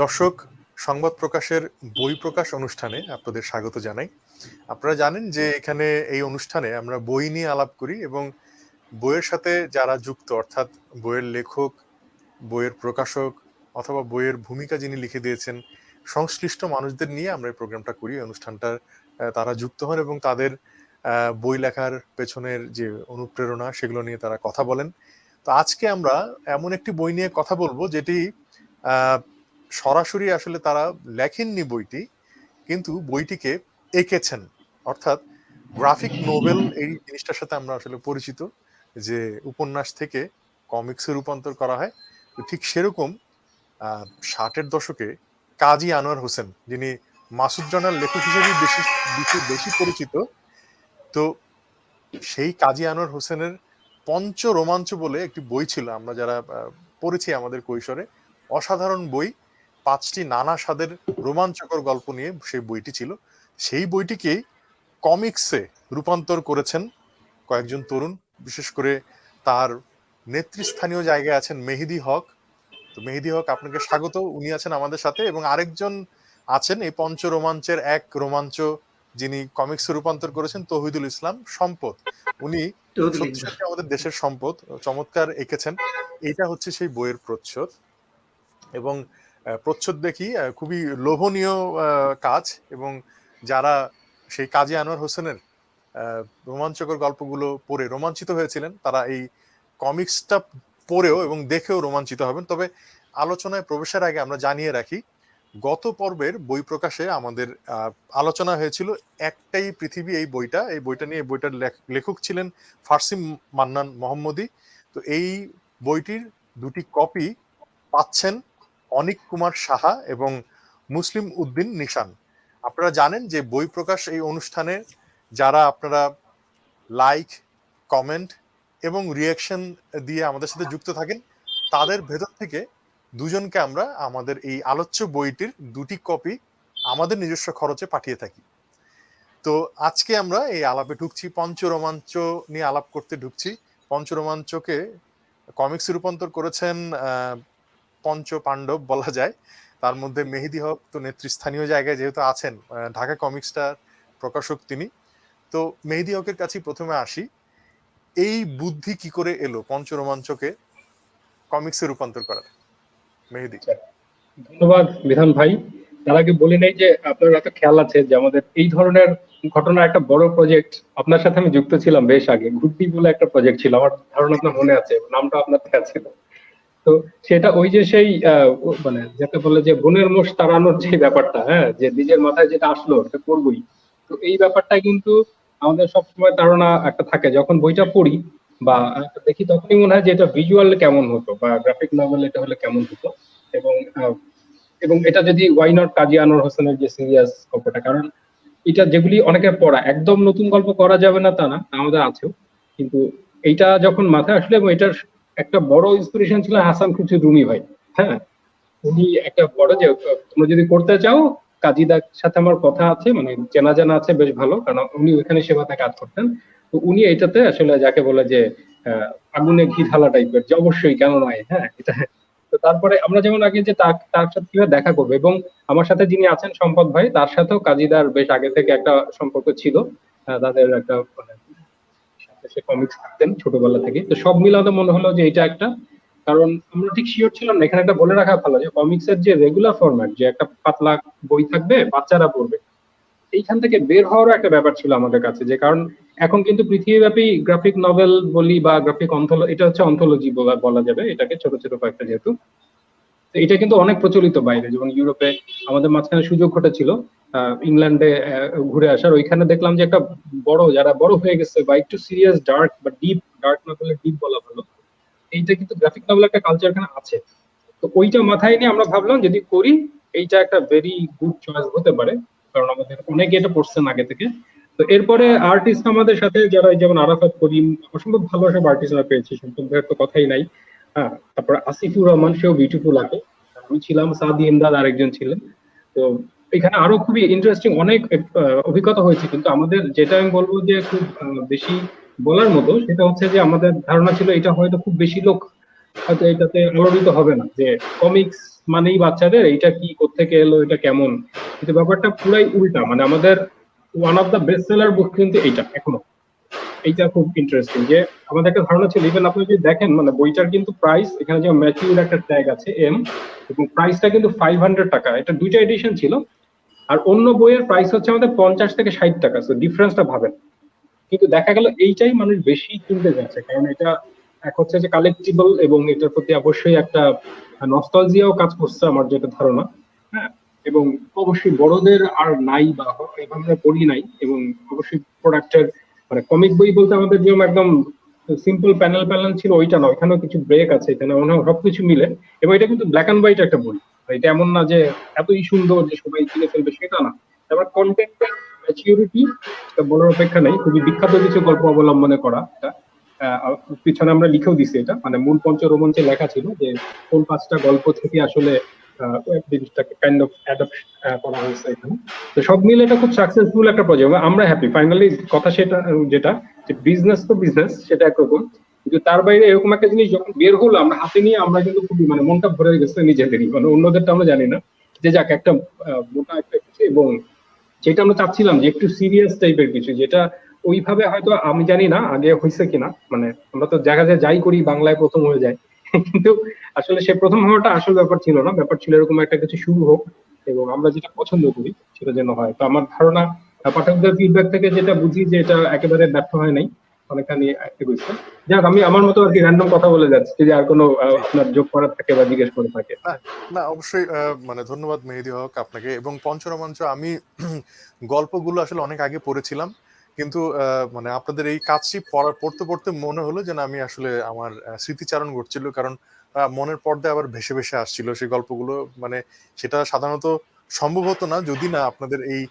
দর্শক, সংবাদ প্রকাশের বই প্রকাশ অনুষ্ঠানে আপনাদের স্বাগত জানাই। আপনারা জানেন যে এখানে এই অনুষ্ঠানে আমরা বই নিয়ে আলাপ করি এবং বইয়ের সাথে যারা যুক্ত, অর্থাৎ বইয়ের লেখক, বইয়ের প্রকাশক অথবা বইয়ের ভূমিকা যিনি লিখে দিয়েছেন, সংশ্লিষ্ট মানুষদের নিয়ে আমরা এই প্রোগ্রামটা করি। অনুষ্ঠানটা তারা যুক্ত হন এবং তাদের বই লেখার পেছনের যে অনুপ্রেরণা সেগুলো নিয়ে তারা কথা বলেন। তো আজকে আমরা এমন একটি বই নিয়ে কথা বলব যেটি সরাসরি আসলে তারা লেখেননি বইটি, কিন্তু বইটিকে এঁকেছেন। অর্থাৎ গ্রাফিক নোবেল এই জিনিসটার সাথে আমরা আসলে পরিচিত, যে উপন্যাস থেকে কমিক্সে রূপান্তর করা হয়। ঠিক সেরকম ষাটের দশকে কাজী আনোয়ার হোসেন, যিনি মাসুদ রানার লেখক হিসেবে বেশি বেশি পরিচিত, তো সেই কাজী আনোয়ার হোসেনের পঞ্চ রোমাঞ্চ বলে একটি বই ছিল। আমরা যারা পড়েছি আমাদের কৈশোরে, অসাধারণ বই। পাঁচটি নানা স্বাদের রোমাঞ্চকর গল্প নিয়ে সেই বইটি ছিল। সেই বইটিকেই কমিক্সে রূপান্তর করেছেন কয়েকজন তরুণ বিশেষ করে তার নেতৃস্থানীয় জায়গায় আছেন মেহেদি হক। তো মেহেদি হক আপনাকে স্বাগত। উনি আছেন আমাদের সাথে এবং আরেকজন আছেন এই পঞ্চ রোমাঞ্চের এক রোমাঞ্চ যিনি কমিক্সে রূপান্তর করেছেন তহিদুল ইসলাম সম্পদ। উনি সত্যি আমাদের দেশের সম্পদ চমৎকার এঁকেছেন। এইটা হচ্ছে সেই বইয়ের প্রচ্ছদ। এবং প্রচ্ছদ দেখি খুবই লোভনীয় কাজ এবং যারা সেই কাজী আনোয়ার হোসেনের রোমাঞ্চকর গল্পগুলো পড়ে রোমাঞ্চিত হয়েছিলেন, তারা এই কমিক্সটা পড়েও এবং দেখেও রোমাঞ্চিত হবেন। তবে আলোচনায় প্রবেশের আগে আমরা জানিয়ে রাখি, গত পর্বের বই প্রকাশে আমাদের আলোচনা হয়েছিল একটাই পৃথিবী এই বইটা এই বইটা নিয়ে বইটার লেখ- লেখক ছিলেন ফার্সি মান্নান মোহাম্মদী। তো এই বইটির দুটি কপি পাচ্ছেন অনিক কুমার সাহা এবং মুসলিম উদ্দিন নিশান। আপনারা জানেন যে বই প্রকাশ এই অনুষ্ঠানে যারা আপনারা লাইক কমেন্ট এবং রিয়াকশন দিয়ে আমাদের সাথে যুক্ত থাকেন, তাদের ভেতর থেকে দুজনকে আমরা আমাদের এই আলোচ্য বইটির দুটি কপি আমাদের নিজস্ব খরচে পাঠিয়ে থাকি। তো আজকে আমরা এই আলাপে ঢুকছি, পঞ্চরোমাঞ্চ নিয়ে আলাপ করতে ঢুকছি। পঞ্চরোমাঞ্চকে কমিক্সে রূপান্তর করেছেন পঞ্চ পাণ্ডব বলা যায়। তার মধ্যে মেহেদি হক তো নেতৃস্থানীয় জায়গায় যেহেতু আছেন ঢাকা কমিক্সটার প্রকাশক তিনি। তো মেহেদি হকের কাছে প্রথমে আসি। এই বুদ্ধি কি করে এলো পঞ্চরোমাঞ্চকে কমিক্সে রূপান্তর করার? মেহেদি। ধন্যবাদ বিধান ভাই। তার আগে বলে নেই যে আপনার একটা খেয়াল আছে যে আমাদের এই ধরনের ঘটনার একটা বড় প্রজেক্ট আপনার সাথে আমি যুক্ত ছিলাম বেশ আগে। ঘুরতি বলে একটা প্রজেক্ট ছিল। আমার ধারণা আপনার মনে আছে, নামটা আপনার দেওয়া ছিল তো সেটা ওই যে সেই মানে যাকে বলে যে বনের মোষ তাড়ানোর যে ব্যাপারটা হ্যাঁ যে নিজের মাথায় যেটা আসলো সেটা করবই। তো এই ব্যাপারটা কিন্তু আমাদের সবসময় ধারণা একটা থাকে। যখন বইটা পড়ি বা দেখি, তখনই মনে হয় যে এটা ভিজুয়াল কেমন হতো বা গ্রাফিক নভেল এটা হলে কেমন হতো। এবং এবং এটা যদি ওয়াই নট কাজী আনোয়ার হোসেনের যে সিরিয়াস গল্পটা, কারণ এটা যেগুলি অনেকের পড়া, একদম নতুন গল্প করা যাবে না তা না, আমাদের আছেও। কিন্তু এইটা যখন মাথায় আসলে এবং এটার একটা বড় ইন্সপিরেশন ছিল হাসান খুরশিদ রুমি ভাই হ্যাঁ? উনি একটা বড় যে, তোমরা যদি করতে চাও কাজীদার সাথে আমার কথা আছে মানে চেনা জানা আছে, বেশ ভালো, কারণ উনি ওখানে সেবাতে কাজ করতেন। তো উনি এটাতে আসলে যাকে বলে যে আগুনে ঘি ঢালা টাইপের যে অবশ্যই কেন নয় হ্যাঁ? এটা, তো তারপরে আমরা যেমন আগে যে তার তার সাথে কীভাবে দেখা করব, এবং আমার সাথে যিনি আছেন, সম্পদ ভাই, তার সাথেও কাজীদার বেশ আগে থেকে একটা সম্পর্ক ছিল তাদের একটা মানে সে কমিক্স থাকতেন ছোটবেলা থেকে তো সব মিলাতে মনে হলো যে এটা একটা, কারণ আমরা ঠিক শিওর ছিলাম না, এখানে একটা বলে রাখা ভালো যে কমিক্সের যে রেগুলার ফরম্যাট যে একটা পাতলা বই থাকবে, বাচ্চারা পড়বে, এইখান থেকে বের হওয়ারও একটা ব্যাপার ছিল আমাদের কাছে, যে কারণ এখন কিন্তু পৃথিবীব্যাপী গ্রাফিক নভেল বলি বা গ্রাফিক অন্থল এটা হচ্ছে অন্থোলজি বলা যাবে, এটাকে ছোট ছোট কয়েকটা যেহেতু। এটা কিন্তু অনেক প্রচলিত বাইরে। যেমন ইউরোপে আমাদের মাঝখানে সুযোগ ঘটেছিল ইংল্যান্ডে ঘুরে আসার। ওইখানে দেখলাম যে একটা বড়, যারা বড় হয়ে গেছে, বা একটু সিরিয়াস ডার্ক বা ডিপ ডার্ক না বলে ডিপ বলা ভালো এইটা কিন্তু গ্রাফিক নভেল একটা কালচার এখানে আছে। তো ওইটা মাথায় নিয়ে আমরা ভাবলাম, যদি করি, এইটা একটা ভেরি গুড চয়েস হতে পারে, কারণ আমাদের অনেকে এটা পড়ছেন আগে থেকে। তো এরপরে আর্টিস্ট আমাদের সাথে যারা, যেমন আরাফাত করিম, অসম্ভব ভালো আর্টিস্ট আমরা পেয়েছি সম্পূর্ণ তো কথাই নাই। হ্যাঁ তারপরে আসিফুর রহমান, সেও বিউটিফুল আঁকে আমি ছিলাম সাদি ইমদাদ, আরেকজন ছিলেন। তো এখানে আরও খুবই ইন্টারেস্টিং অনেক অভিজ্ঞতা হয়েছে। কিন্তু আমাদের যেটা আমি বলব যে খুব বেশি বলার মতো, সেটা হচ্ছে যে আমাদের ধারণা ছিল এটা হয়তো খুব বেশি লোক হয়তো এটাতে আলোড়িত হবে না। যে কমিক্স মানেই বাচ্চাদের, এইটা কি, কোত্থেকে এলো, এটা কেমন? কিন্তু ব্যাপারটা পুরাই উল্টা। মানে আমাদের one of the best seller book কিন্তু এইটা, এখনও। এইটা খুব ইন্টারেস্টিং যে আমাদের একটা ধারণা ছিল ইভেন আপনি যদি দেখেন মানে বইটার কিন্তু প্রাইস এখানে যে ম্যাচিউর একটা ট্যাগ আছে এম এবং প্রাইসটা কিন্তু ফাইভ হান্ড্রেড টাকা। এটা দুইটা এডিশন ছিল, আর অন্য বইয়ের প্রাইস হচ্ছে আমাদের পঞ্চাশ থেকে ষাট টাকা সো ডিফারেন্সটা ভাবেন। কিন্তু দেখা গেল এইটাই মানুষ বেশি কিনতে যাচ্ছে, কারণ এটা এক হচ্ছে যে কালেক্টিবল এবং এটার প্রতি অবশ্যই একটা নস্টালজিয়াও কাজ করছে আমার যেটা ধারণা। হ্যাঁ এবং অবশ্যই বড়দের আর নাই বা এভাবে পড়ি নাই, এবং অবশ্যই প্রোডাক্টের মানে কমিক বই বলতে আমাদের যেরকম একদম সিম্পল প্যানেল প্যানেল ছিল, ওইটা না ওইখানেও কিছু ব্রেক আছে, এখানে মনে হয় সবকিছু মিলে। এবং এটা কিন্তু ব্ল্যাক অ্যান্ড হোয়াইট একটা বই। এটা এমন না যে এতই সুন্দর যে সবাই কিনে ফেলবে, সেটা না। তারপর কন্টেন্টের ম্যাচিউরিটি বলার অপেক্ষা নেই। খুবই বিখ্যাত কিছু গল্প অবলম্বনে করা এটা। পিছনে আমরা লিখেও দিছি এটা। মানে মূল পঞ্চ রোমাঞ্চে লেখা ছিল যে কোন পাঁচটা গল্প থেকে আসলে জিনিসটাকে কাইন্ড অফ অ্যাডাপ্ট করা হয়েছে এখানে। তো সব মিলে এটা খুব সাকসেসফুল একটা প্রজেক্ট আমরা হ্যাপি ফাইনালি কথা সেটা, যেটা, যে বিজনেস তো বিজনেস সেটা একরকম কিন্তু তার বাইরে এরকম একটা জিনিস যখন বের হলো, আমরা হাতে নিয়ে আমরা কিন্তু খুবই মানে মনটা ভরে গেছে নিজেদেরই মানে অন্যদেরটা আমরা জানি না। যে যাক, একটা মোটা একটা কিছু এবং যেটা আমরা চাচ্ছিলাম যে একটু সিরিয়াস টাইপের কিছু, যেটা ওইভাবে হয়তো আমি জানি না আগে হয়েছে কিনা। মানে আমরা তো যায় যাই করি, বাংলায় প্রথম হয়ে যায়। কিন্তু আসলে সে প্রথম হওয়াটা আসল ব্যাপার ছিল না। ব্যাপার ছিল এরকম একটা কিছু শুরু হোক এবং আমরা যেটা পছন্দ করি সেটা যেন হয়। তো আমার ধারণা পাঠকদের ফিডব্যাক থেকে যেটা বুঝি যে এটা একেবারে ব্যর্থ হয় নাই, অনেকখানি এগোচ্ছে যাক, আমি আমার মতো আর কি র্যান্ডম কথা বলে যাচ্ছি, যদি আর কোনো আপনার যোগ করার থাকে বা জিজ্ঞেস করে থাকে। না, অবশ্যই মানে ধন্যবাদ মেহেদি হক আপনাকে। এবং পঞ্চরোমাঞ্চ, আমি গল্পগুলো আসলে অনেক আগে পড়েছিলাম। কিন্তু মানে আপনাদের এই কাজটি পড়া, পড়তে পড়তে মনে হলো যে আমি আসলে আমার স্মৃতিচারণ ঘটছিল। কারণ মনের পর্দায় আবার ভেসে ভেসে আসছিল সেই গল্পগুলো। মানে সেটা সাধারণত সম্ভব হতো না যদি না আপনাদের এই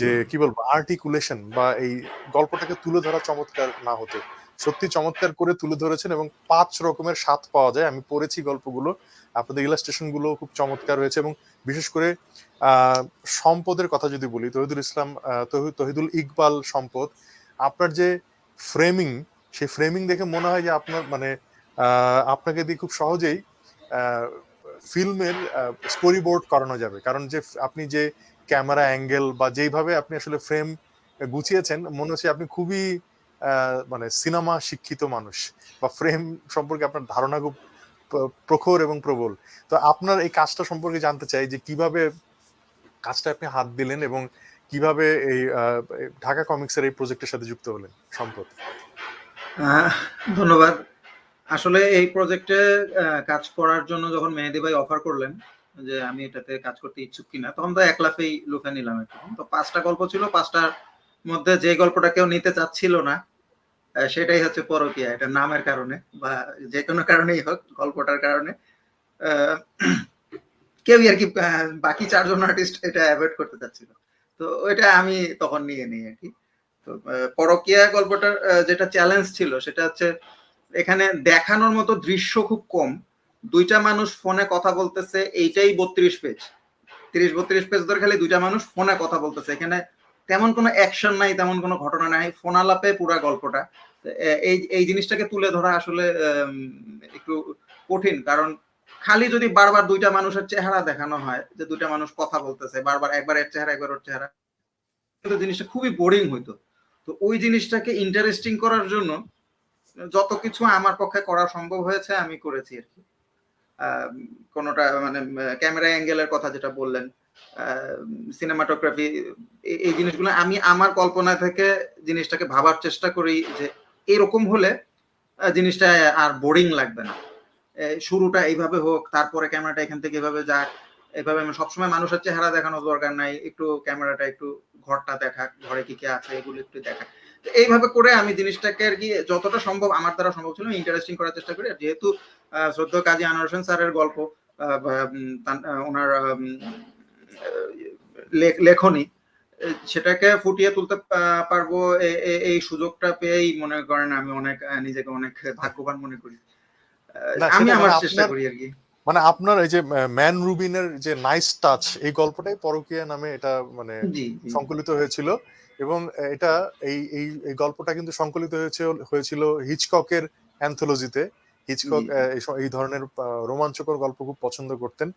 যে কি বলব আর্টিকুলেশন বা এই গল্পটাকে তুলে ধরা চমৎকার না হতো। সত্যি চমৎকার করে তুলে ধরেছেন এবং পাঁচ রকমের স্বাদ পাওয়া যায়। আমি পড়েছি গল্পগুলো। আপনাদের ইলাস্ট্রেশনগুলো খুব চমৎকার হয়েছে এবং বিশেষ করে সম্পদের কথা যদি বলি, তহিদুল ইসলাম তহিদুল ইকবাল সম্পদ, আপনার যে ফ্রেমিং সেই ফ্রেমিং দেখে মনে হয় যে আপনার মানে আপনাকে দিয়ে খুব সহজেই ফিল্মের স্টোরি বোর্ড করানো যাবে। কারণ যে আপনি যে ক্যামেরা অ্যাঙ্গেল বা যেইভাবে আপনি আসলে ফ্রেম গুছিয়েছেন, মনে হচ্ছে আপনি খুবই মানে সিনেমা শিক্ষিত মানুষ বা ফ্রেম সম্পর্কে আপনার ধারণা খুব প্রখর এবং প্রবল। তো আপনার এই কাজটা সম্পর্কে জানতে চাই যে কীভাবে কাজটা আপনি হাত দিলেন এবং কীভাবে এই ঢাকা কমিক্সের এই প্রজেক্টের সাথে যুক্ত হলেন? সম্পদ। ধন্যবাদ। আসলে এই প্রজেক্টে কাজ করার জন্য যখন মেহেদি ভাই অফার করলেন যে আমি এটাতে কাজ করতে ইচ্ছুক কিনা, তখন তো এক লাফেই লুফে নিলাম একটু। তো পাঁচটা গল্প ছিল, পাঁচটার মধ্যে যে গল্পটা কেউ নিতে চাচ্ছিল না সেটাই হচ্ছে পরকিয়া। এটা নামের কারণে বা যে কোনো কারণেই হোক, গল্পটার কারণে। কেউই আর কি বাকি চারজন আর্টিস্ট এটা অ্যাভয়েড করতে চাচ্ছিল। তো ওইটা আমি তখন নিয়ে নিই আর কি। তো পরকীয়া গল্পটার যেটা চ্যালেঞ্জ ছিল সেটা হচ্ছে এখানে দেখানোর মতো দৃশ্য খুব কম। দুইটা মানুষ ফোনে কথা বলতেছে, এইটাই বত্রিশ পেজ তিরিশ বত্রিশ পেজ ধরে খালি দুইটা মানুষ ফোনে কথা বলতেছে। এখানে তেমন কোনো অ্যাকশন নাই, তেমন কোনো ঘটনা নাই, ফোন আলাপে পুরা গল্পটা। এই এই জিনিসটাকে তুলে ধরা আসলে একটু কঠিন। কারণ খালি যদি বারবার দুইটা মানুষের চেহারা দেখানো হয়, যে দুইটা মানুষ কথা বলতেছে, বারবার একবার এর চেহারা, একবার ওর চেহারা, কিন্তু জিনিসটা খুবই বোরিং হইতো। তো ওই জিনিসটাকে ইন্টারেস্টিং করার জন্য যত কিছু আমার পক্ষে করা সম্ভব হয়েছে, আমি করেছি আর কি। কোনোটা মানে ক্যামেরা অ্যাঙ্গেলের কথা যেটা বললেন সিনেমাটোগ্রাফি এই জিনিসগুলো আমি আমার কল্পনা থেকে জিনিসটাকে ভাবার চেষ্টা করি যে এরকম হলে জিনিসটা আর বোরিং লাগবে না। শুরুটা এইভাবে হোক তারপরে ক্যামেরাটা এখান থেকে এভাবে যাক এভাবে আমি সবসময় মানুষের চেহারা দেখানোর দরকার নাই একটু ক্যামেরাটা একটু ঘরটা দেখা ঘরে কি কি আছে এগুলো একটু দেখা এইভাবে করে আমি জিনিসটাকে আর কি যতটা সম্ভব আমার দ্বারা সম্ভব ছিল ইন্টারেস্টিং করার চেষ্টা করি। আর যেহেতু আহ, শ্রদ্ধেয় কাজী আনোয়ার হোসেন স্যারের গল্প ওনার লেখনী সেটাকে ফুটিয়ে তুলতে পারব এই সুযোগটা পেয়েই মনে করেন আমি অনেক নিজেকে অনেক ভাগ্যবান মনে করি। আমি আমার মানে চেষ্টা করি আর কি। মানে আপনার এই যে ম্যান রুবিনের যে নাইস টাচ এই গল্পটাই পরকীয়া নামে এটা মানে সংকলিত হয়েছিল এবং এটা এই এই গল্পটা কিন্তু সংকলিত হয়েছে হয়েছিল হিচককের অ্যান্থোলজিতে হিচকক এই ধরনের রোমাঞ্চকর গল্প খুব পছন্দ করতেন।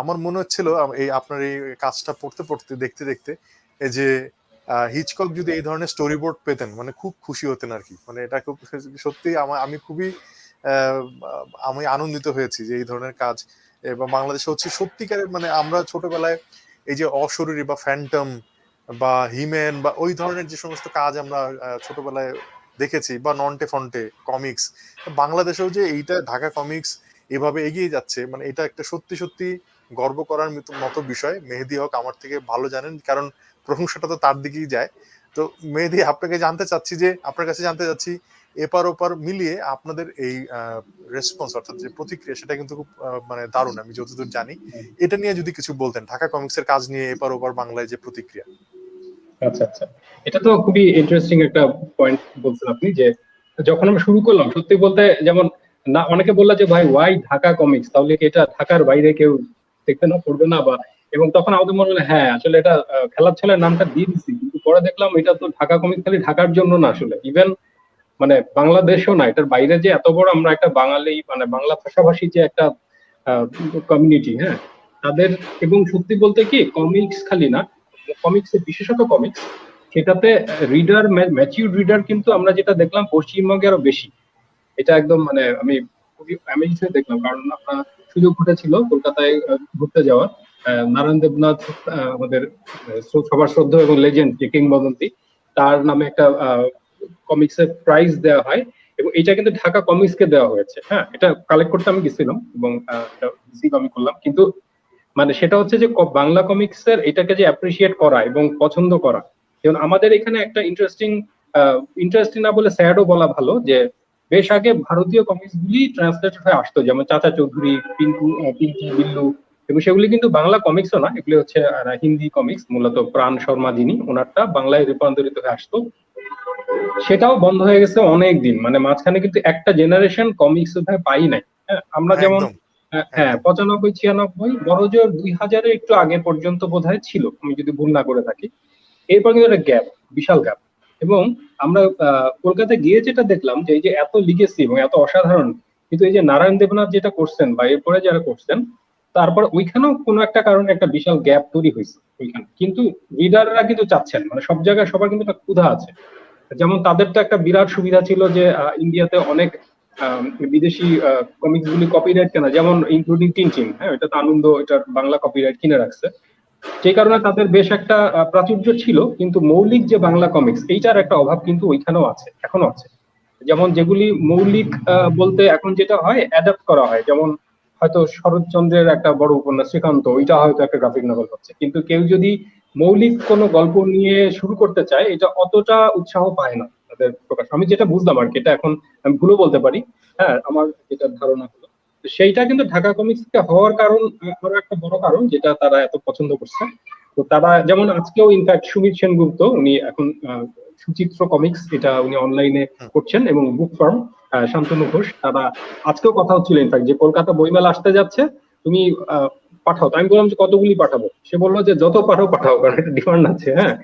আমার মনে হচ্ছিল এই আপনার এই কাজটা পড়তে পড়তে দেখতে দেখতে এই যে হিচকক যদি এই ধরনের স্টোরি বোর্ড পেতেন মানে খুব খুশি হতেন আর কি। মানে এটা খুব সত্যি আমি খুবই আমি আনন্দিত হয়েছি যে এই ধরনের কাজ, এবং বাংলাদেশে হচ্ছে সত্যিকারের মানে আমরা ছোটবেলায় এই যে অশরীরী বা ফ্যান্টম বা হিমেন বা ওই ধরনের যে সমস্ত কাজ আমরা ছোটবেলায় দেখেছি বা নন্টে ফন্টে কমিক্স বাংলাদেশেও যে এইটা ঢাকা কমিক্স এভাবে এগিয়ে যাচ্ছে মানে এটা একটা সত্যি সত্যি গর্ব করার মতো- বিষয়। মেহেদি হক আমার থেকে ভালো জানেন, কারণ প্রশংসাটা তো তার দিকেই যায়। তো মেহেদি, আপনাকে জানতে চাচ্ছি যে, আপনার কাছে জানতে চাচ্ছি এপার ওপার মিলিয়ে আপনাদের এই রেসপন্স অর্থাৎ যে প্রতিক্রিয়া, সেটা কিন্তু খুব মানে দারুণ, আমি যতদূর জানি। এটা নিয়ে যদি কিছু বলতেন, ঢাকা কমিক্সের কাজ নিয়ে এপার ওপার বাংলায় যে প্রতিক্রিয়া। আচ্ছা আচ্ছা। এটা তো খুবই ইন্টারেস্টিং একটা পয়েন্ট বলছেন আপনি, যে যখন শুরু করলাম, সত্যি বলতে যেমন না, অনেকে বলল যে, ভাই ওয়াই ঢাকা কমিক্স তাহলে কি এটা ঢাকার বাইরে কেউ দেখবে না, পড়বে না? বা, এবং তখন আমাদের মনে হলো হ্যাঁ আসলে এটা খেলার ছেলের নামটা দিয়ে দিচ্ছি কিন্তু পরে দেখলাম, এটা তো ঢাকা কমিক্স খালি ঢাকার জন্য না আসলে। ইভেন মানে বাংলাদেশও না, এটার বাইরে যে এত বড় আমরা একটা বাঙালি মানে বাংলা ভাষাভাষী যে একটা কমিউনিটি হ্যাঁ? তাদের, এবং সত্যি বলতে কি কমিক্স খালি না কমিক্স বিশেষত কমিক্স সেটাতে রিডার ম্যাচিউর রিডার কিন্তু আমরা যেটা দেখলাম, পশ্চিমবঙ্গে আরও বেশি। এটা একদম মানে আমি খুবই অ্যামেজ দেখলাম, কারণ আপনার সুযোগ ঘটেছিল কলকাতায় ঘুরতে যাওয়ার। নারায়ণ দেবনাথ আমাদের সবার শ্রদ্ধা এবং লেজেন্ড যে কিংবদন্তি। তার নামে একটা কমিক্সের প্রাইজ দেওয়া হয় এবং এটা কিন্তু ঢাকা কমিক্সকে দেওয়া হয়েছে। হ্যাঁ এটা কালেক্ট করতে আমি গেছিলাম এবং আমি করলাম। কিন্তু মানে সেটা হচ্ছে যে বাংলা কমিক্সের এটাকে যে অ্যাপ্রিসিয়েট করা এবং পছন্দ করা, যেমন আমাদের এখানে একটা ইন্টারেস্টিং ইন্টারেস্টিং না বলে স্যাডও বলা ভালো যে বেশ আগে ভারতীয় কমিক্স গুলি ট্রান্সলেটেড হয়ে আসতো, যেমন চাচা চৌধুরী পিঙ্কু পিঙ্কি, বিল্লু এবং সেগুলি কিন্তু বাংলা কমিক্সও না, এগুলি হচ্ছে হিন্দি কমিক্স মূলত প্রাণ শর্মা যিনি, ওনারটা বাংলায় রূপান্তরিত হয়ে আসতো। সেটাও বন্ধ হয়ে গেছে অনেক দিন মানে মাঝখানে কিন্তু একটা জেনারেশন কমিক্স পাই নাই। হ্যাঁ আমরা যেমন হ্যাঁ, হ্যাঁ পঁচানব্বই ছিয়ানব্বই বড়জোর দুই হাজারের একটু আগে পর্যন্ত বোধহয় ছিল আমি যদি ভুল না করে থাকি। এরপর কিন্তু একটা গ্যাপ বিশাল গ্যাপ এবং আমরা কলকাতায় গিয়ে যেটা দেখলাম যে এই যে এত লিগেসি এবং এত অসাধারণ কিন্তু এই যে নারায়ণ দেবনাথ যেটা করছেন বা এরপরে যারা করছেন তারপর ওইখানেও কোনো একটা কারণে একটা বিশাল গ্যাপ তৈরি হয়েছে ওইখানে। কিন্তু রিডাররা কিন্তু চাচ্ছেন মানে সব জায়গায় সবার কিন্তু একটা ক্ষুধা আছে। যেমন তাদের তো একটা বিরাট সুবিধা ছিল যে ইন্ডিয়াতে অনেক বিদেশি কমিক্স গুলি কপিরাইট কেনা, যেমন ইনক্লুডিং টিনটিন হ্যাঁ এটা তো আনন্দ এটার বাংলা কপিরাইট কিনে রাখছে। সেই কারণে তাদের বেশ একটা প্রাচুর্য ছিল, কিন্তু মৌলিক যে বাংলা কমিক্স এইটার একটা অভাব কিন্তু ওইখানেও আছে এখনও আছে। যেমন যেগুলি মৌলিক বলতে এখন যেটা হয় অ্যাডাপ্ট করা হয়, যেমন হয়তো শরৎচন্দ্রের একটা বড় উপন্যাস, শ্রীকান্ত, ওইটা হয়তো একটা গ্রাফিক নভেল হচ্ছে। কিন্তু কেউ যদি মৌলিক কোনো গল্প নিয়ে শুরু করতে চায় এটা অতটা উৎসাহ পায় না তাদের প্রকাশ। আমি যেটা বুঝলাম আর কি এটা এখন আমি ভুলও বলতে পারি। হ্যাঁ আমার যেটা ধারণা হলো। সেইটা কিন্তু ঢাকা কমিক্স হওয়ার কারণ আরও একটা বড় কারণ যেটা তারা এত পছন্দ করছে। তো তারা যেমন আজকেও ইনফ্যাক্ট সুমিত সেনগুপ্ত উনি এখন সুচিত্র কমিক্স এটা উনি অনলাইনে করছেন এবং বুক ফার্ম শান্তনু ঘোষ তারা আজকেও কথা হচ্ছিল ইনফ্যাক্ট যে কলকাতা বইমেলা আসতে যাচ্ছে। তুমি পাঠাও। তো আমি বললাম যে কতগুলি পাঠাবো? সে বলল যে যত পাঠাও পাঠাও, কারণ একটা ডিমান্ড আছে হ্যাঁ?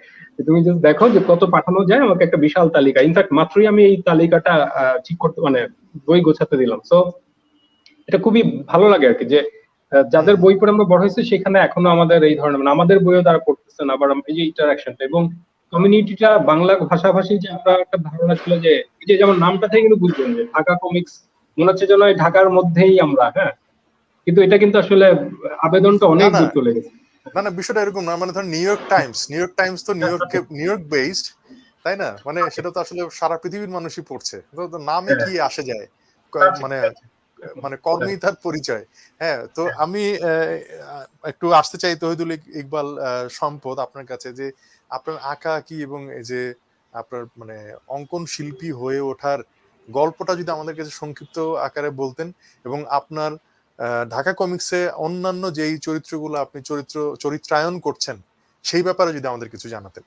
তুমি যদি দেখো যে কত পাঠানো যায়, আমাকে একটা বিশাল তালিকা। ইনফ্যাক্ট মাত্রই আমি এই তালিকাটা ঠিক করতে মানে বই গোছাতে দিলাম। সো এটা খুবই ভালো লাগে আর কি যে যাদের বই পড়ে আমরা বড় হয়েছে, সেখানে এখনও আমাদের এই ধরনের মানে আমাদের বইও তারা পড়তেছেন আবার এই যে ইন্টারাকশনটা এবং কমিউনিটিটা বাংলা ভাষাভাষী যে আমরা একটা ধারণা ছিল যে যে যেমন নামটা থেকে কিন্তু বুঝবেন যে ঢাকা কমিক্স মনে হচ্ছে যেন ঢাকার মধ্যেই আমরা হ্যাঁ? কিন্তু এটা কিন্তু আসলে আবেদনটা অনেক। দূর চলে গেছে। না না বিষয়টা এরকম না মানে ধর New York Times New York Times তো New York New York based তাই না? মানে সেটা তো আসলে সারা পৃথিবীর মানুষই পড়ছে। তো নামে কি আসে যায়? মানে মানে কর্মই তার পরিচয়। হ্যাঁ তো আমি একটু আসতে চাই তহিদুল ইক- ইকবাল সম্পদ আপনার কাছে যে আপনার আঁকা কি এবং এই যে আপনার মানে অঙ্কন শিল্পী হয়ে ওঠার গল্পটা যদি আমাদের কাছে সংক্ষিপ্ত আকারে বলতেন এবং আপনার ঢাকা কমিক্সে অন্যান্য যেই চরিত্রগুলো আপনি চরিত্র, চরিত্রায়ন করছেন, সেই ব্যাপারে যদি আমাদের কিছু জানাতেন।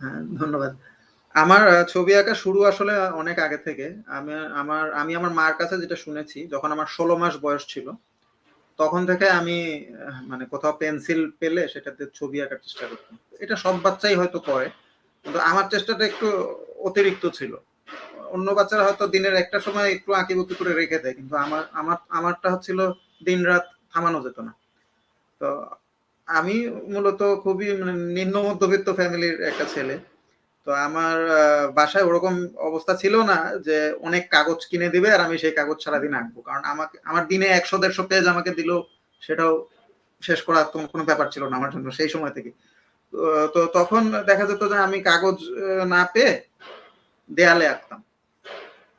হ্যাঁ ধন্যবাদ। আমার ছবি আঁকা শুরু আসলে অনেক আগে থেকে। আমি, আমার আমি আমার মার কাছে যেটা শুনেছি, যখন আমার ষোলো মাস বয়স ছিল, তখন থেকে আমি মানে কোথাও পেন্সিল পেলে সেটাতে ছবি আঁকার চেষ্টা করতাম। এটা সব বাচ্চাই হয়তো করে, কিন্তু আমার চেষ্টাটা একটু অতিরিক্ত ছিল। অন্য বাচ্চারা হয়তো দিনের একটা সময় একটু আঁকিবুকি করে রেখে দেয়, কিন্তু আমার আমার, আমারটা হচ্ছিল দিন রাত থামানো যেত না। তো আমি মূলত খুবই মানে নিম্ন মধ্যবিত্ত ফ্যামিলির একটা ছেলে। তো আমার বাসায় ওরকম অবস্থা ছিল না যে অনেক কাগজ কিনে দিবে আর আমি সেই কাগজ সারাদিন আঁকবো। কারণ আমাকে, আমার দিনে একশো, দেড়শো পেজ আমাকে দিল, সেটাও শেষ করার তো কোনো ব্যাপার ছিল না আমার জন্য সেই সময় থেকে। তো তখন দেখা যেত যে আমি কাগজ না পেয়ে দেয়ালে আঁকতাম।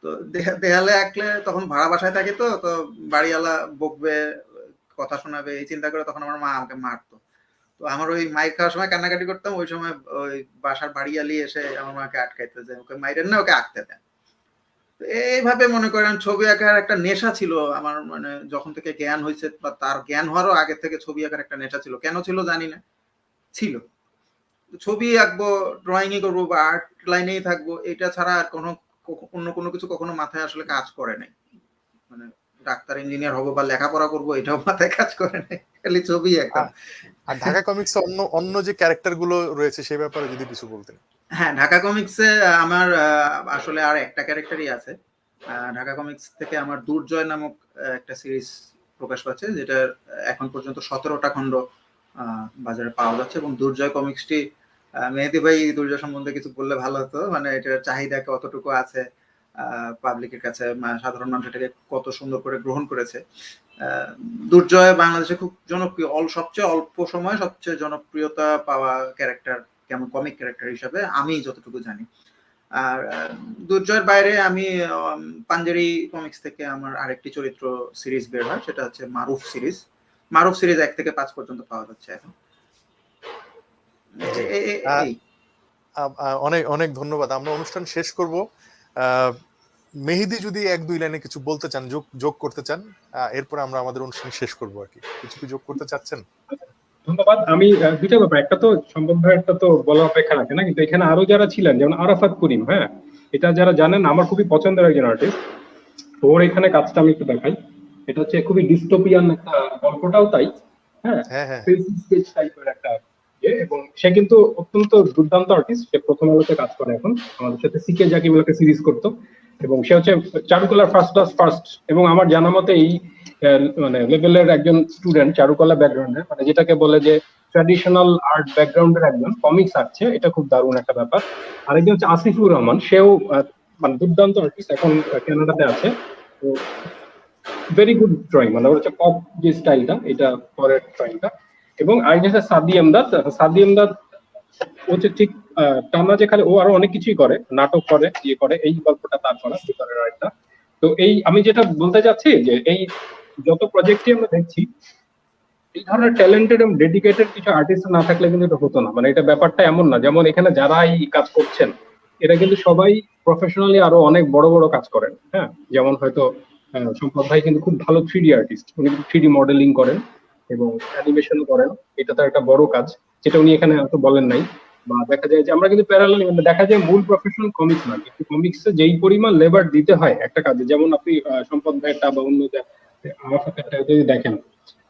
তো দে- দেয়ালে আঁকলে তখন ভাড়া বাসায় থাকি তো তো বাড়িওয়ালা বকবে, কথা শোনাবে, এই চিন্তা করে তখন আমার মা আমাকে মারতো। তো আমার ওই মাইর খাওয়ার সময় কান্নাকাটি করতাম, ওই সময় ওই বাসার বাড়িয়ালি এসে আমার মাকে আটকাইতে যে, ওকে মাইরেন না, ওকে আঁকতে দেন এইভাবে মনে করেন ছবি আঁকার একটা নেশা ছিল আমার মানে যখন থেকে জ্ঞান হয়েছে বা তার জ্ঞান হওয়ারও আগে থেকে ছবি আঁকার একটা নেশা ছিল। কেন ছিল জানি না, ছিল। ছবি আঁকবো ড্রয়িংই করব বা আর্ট লাইনেই থাকব, এটা ছাড়া আর কোনো অন্য কোনো কিছু কখনো মাথায় আসলে কাজ করে নাই। মানে ডাক্তার ইঞ্জিনিয়ার হব বা লেখাপড়া করব এটাও মাথায় কাজ করে নাই। খালি ছবি আঁকতাম আর ঢাকা কমিক্স অন্য অন্য যে ক্যারেক্টারগুলো রয়েছে সেই ব্যাপারে যদি কিছু বলতেন। হ্যাঁ ঢাকা কমিক্সে আমার আসলে আর একটা ক্যারেক্টারই আছে। ঢাকা কমিক্স থেকে আমার দুর্জয় নামক একটা সিরিজ প্রকাশ পাচ্ছে যেটা এখন পর্যন্ত সতেরোটা খণ্ড বাজারে পাওয়া যাচ্ছে এবং দুর্জয় কমিক্সটি মেহেদি ভাই দুর্জয় সম্বন্ধে কিছু বললে ভালো হতো। মানে এটার চাহিদা কতটুকু আছে পাবলিকের কাছে সাধারণ মানুষ এটাকে কত সুন্দর করে গ্রহণ করেছে। দুর্জয় বাংলাদেশে খুব জনপ্রিয়, অল, সবচেয়ে অল্প সময়ে সবচেয়ে জনপ্রিয়তা পাওয়া ক্যারেক্টার কেমন কমিক ক্যারেক্টার হিসাবে আমি যতটুকু জানি। আর দুর্জয়ের বাইরে আমি পাঞ্জারি কমিক্স থেকে আমার আরেকটি চরিত্র সিরিজ বের হয়, সেটা হচ্ছে মারুফ সিরিজ মারুফ সিরিজ এক থেকে পাঁচ পর্যন্ত পাওয়া যাচ্ছে এখন। অনেক অনেক ধন্যবাদ। আমরা অনুষ্ঠান শেষ করব। আহ, মেহেদি যদি এক দুই লাইনে কিছু বলতে চান যোগ যোগ করতে চান এরপরে আমরা আমাদের অনুষ্ঠান শেষ করব আর কি। কিছু কি যোগ করতে চাচ্ছেন? ধন্যবাদ। আমি দুইটা ব্যাপার। একটা তো সম্পদ ভাইয়েরটা তো বলা অপেক্ষা রাখে না। কিন্তু এখানে আরও যারা ছিলেন যেমন আরাফাত করিম হ্যাঁ? এটা যারা জানেন আমার খুবই পছন্দের একজন আর্টিস্ট ওর এখানে কাজটা আমি একটু দেখাই। এটা হচ্ছে খুবই ডিস্টোপিয়ান একটা গল্পটাও তাই হ্যাঁ? হ্যাঁ হ্যাঁ। স্কেচ টাইপের একটা ইয়ে এবং সে কিন্তু অত্যন্ত দুর্দান্ত আর্টিস্ট সে প্রথম আলোতে কাজ করে এখন। আমাদের সাথে সিকে জাকি বলে একটা সিরিজ করতো। এবং সে হচ্ছে চারুকলার ফার্স্ট ক্লাস ফার্স্ট এবং আমার জানা মতে এই মানে লেভেলের একজন স্টুডেন্ট চারুকলা ব্যাকগ্রাউন্ডের মানে যেটাকে বলে যে ট্র্যাডিশনাল আর্ট ব্যাকগ্রাউন্ডের একজন কমিক্স আঁকছে এটা খুব দারুণ একটা ব্যাপার। আরেকজন হচ্ছে আসিফুর রহমান সেও মানে দুর্দান্ত আর্টিস্ট এখন কানাডাতে আছে। তো ভেরি গুড ড্রয়িং মানে ওর হচ্ছে পপ যে স্টাইলটা এটা পরের ড্রয়িংটা এবং আরেকজন হচ্ছে সাদি এমদাদ সাদি এমদাদ ও হচ্ছে ঠিক টানা যে খালি ও আরও অনেক কিছুই করে, নাটক করে ইয়ে করে, এই গল্পটা তার করা, ভিতরের আরেকটা। তো এই, আমি যেটা বলতে চাচ্ছি যে এই যত প্রজেক্টই আমরা দেখছি, এই ধরনের ট্যালেন্টেড এবং ডেডিকেটেড কিছু আর্টিস্ট না থাকলে কিন্তু এটা হতো না। মানে এটা ব্যাপারটা এমন না, যেমন এখানে যারা এই কাজ করছেন, এরা কিন্তু সবাই প্রফেশনালি আরও অনেক বড় বড় কাজ করেন হ্যাঁ? যেমন হয়তো সম্পদ ভাই কিন্তু খুব ভালো থ্রি আর্টিস্ট উনি থ্রি মডেলিং করেন। এবং অ্যানিমেশন করেন, এটা তো একটা বড় কাজ, যেটা উনি এখানে হয়তো বলেন নাই। বা দেখা যায় যে আমরা কিন্তু প্যারালাল দেখা যায় মূল প্রফেশনাল কমিক্স না, কিন্তু কমিক্সে যেই পরিমাণ লেবার দিতে হয় একটা কাজে, যেমন আপনি সম্পদ ভাইটা বা অন্য যদি দেখেন,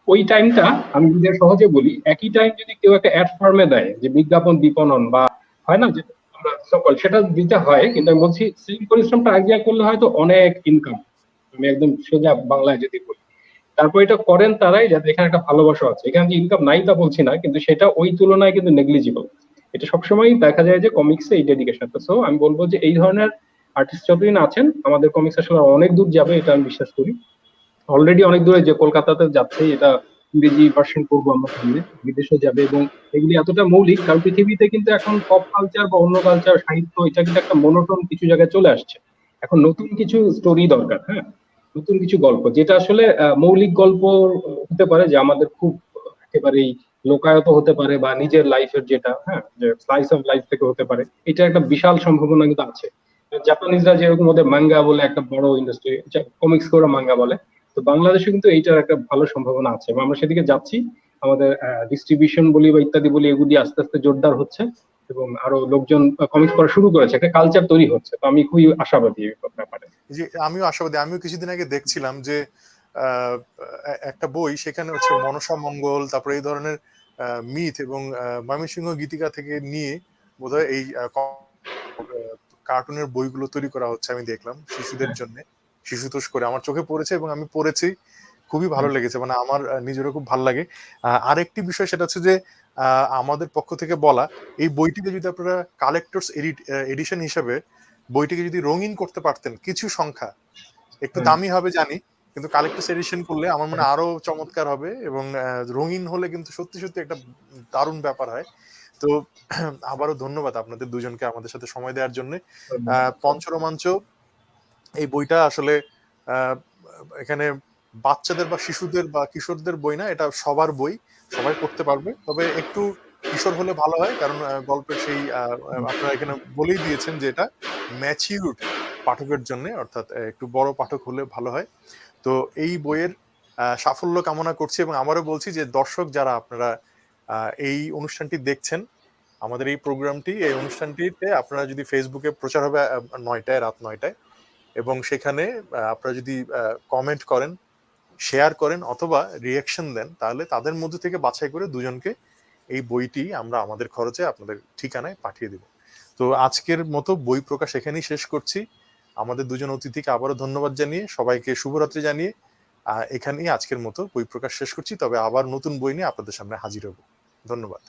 ওই টাইমটা আমি যদি সহজে বলি, একই টাইম যদি কেউ একটা অ্যাড ফর্মে দেয়, যে বিজ্ঞাপন বিপণন বা হয় না যে আমরা সকল, সেটা দিতে হয়, কিন্তু আমি বলছি সেই পরিশ্রমটা আগে করলে হয়তো অনেক ইনকাম আমি একদম সোজা বাংলায় যদি বলি। তারপর এটা করেন তারাই যাদের এখানে একটা ভালোবাসা আছে। এখানে যে ইনকাম নাই তা বলছি না, কিন্তু সেটা ওই তুলনায় কিন্তু নেগলিজিবল এটা সবসময় দেখা যায় যে কমিক্সে এই ডেডিকেশন সো আমি বলব যে এই ধরনের আর্টিস্ট যতদিন আছেন, আমাদের কমিক্স আসলে অনেক দূর যাবে, এটা আমি বিশ্বাস করি। অলরেডি অনেক দূরে যে কলকাতাতে যাচ্ছে, এটা ইংরেজি ভার্সন করব আমরা সামনে বিদেশে যাবে এবং এগুলি এতটা মৌলিক, কারণ পৃথিবীতে কিন্তু এখন পপ কালচার বা অন্য কালচার সাহিত্য, এটা কিন্তু একটা মনোটন কিছু জায়গায় চলে আসছে। এখন নতুন কিছু স্টোরি দরকার হ্যাঁ? নতুন কিছু গল্প, যেটা আসলে মৌলিক গল্প হতে পারে যে আমাদের খুব একেবারেই লোকায়ত হতে পারে বা নিজের লাইফের যেটা হ্যাঁ যে স্লাইস অফ লাইফ থেকে হতে পারে। এটা একটা বিশাল সম্ভাবনা কিন্তু আছে। জাপানিজরা যেরকম ওদের মাঙ্গা বলে একটা বড় ইন্ডাস্ট্রি কমিক্স করে মাঙ্গা বলে। তো বাংলাদেশে কিন্তু এইটার একটা ভালো সম্ভাবনা আছে। আমরা সেদিকে যাচ্ছি। আমাদের ডিস্ট্রিবিউশন বলি বা ইত্যাদি বলি, এগুলি আস্তে আস্তে জোরদার হচ্ছে। এবং আরও লোকজন কমিক্স করা শুরু করেছে, একটা কালচার তৈরি হচ্ছে। তো আমি খুবই আশাবাদী এই ব্যাপারে। যে আমিও আশাবাদী। আমিও কিছুদিন আগে দেখছিলাম যে একটা বই, সেখানে হচ্ছে মনসা মঙ্গল, তারপরে এই ধরনের মিথ এবং ময়মনসিংহ গীতিকা থেকে নিয়ে বোধহয় এই কার্টুনের বইগুলো তৈরি করা হচ্ছে আমি দেখলাম শিশুদের জন্য। শিশুতোষ করে আমার চোখে পড়েছে এবং আমি পড়েছি। খুবই ভালো লেগেছে। মানে আমার নিজেরও খুব ভালো লাগে। আরেকটি বিষয় সেটা হচ্ছে যে আমাদের পক্ষ থেকে বলা এই বইটিকে যদি আপনারা কালেক্টরস এডিশন হিসেবে বইটিকে যদি রঙিন করতে পারতেন কিছু সংখ্যা একটু দামি হবে জানি কিন্তু কালেক্টরস এডিশন করলে আমার মনে আরও চমৎকার হবে এবং রঙিন হলে কিন্তু সত্যি সত্যি একটা দারুণ ব্যাপার হয়। তো আবারও ধন্যবাদ আপনাদের দুজনকে আমাদের সাথে সময় দেওয়ার জন্য। আহ, পঞ্চরোমাঞ্চ এই বইটা আসলে আহ, এখানে বাচ্চাদের বা শিশুদের বা কিশোরদের বই না এটা সবার বই। সবাই পড়তে পারবে। তবে একটু কিশোর হলে ভালো হয়, কারণ গল্পের সেই আপনারা এখানে বলেই দিয়েছেন যে এটা ম্যাচিউর পাঠকের জন্য, অর্থাৎ একটু বড় পাঠক হলে ভালো হয়। তো এই বইয়ের সাফল্য কামনা করছি এবং আমারও বলছি যে দর্শক যারা আপনারা এই অনুষ্ঠানটি দেখছেন, আমাদের এই প্রোগ্রামটি, এই অনুষ্ঠানটিতে আপনারা যদি ফেসবুকে প্রচার হবে নয়টায়, রাত নয়টায়, এবং সেখানে আপনারা যদি কমেন্ট করেন শেয়ার করেন অথবা রিয়াকশন দেন, তাহলে তাদের মধ্যে থেকে বাছাই করে দুজনকে এই বইটি আমরা আমাদের খরচে আপনাদের ঠিকানায় পাঠিয়ে দেব। তো আজকের মতো বই প্রকাশ এখানেই শেষ করছি। আমাদের দুজন অতিথিকে আবারও ধন্যবাদ জানিয়ে, সবাইকে শুভরাত্রি জানিয়ে এখানেই আজকের মতো বই প্রকাশ শেষ করছি। তবে আবার নতুন বই নিয়ে আপনাদের সামনে হাজির হব। ধন্যবাদ।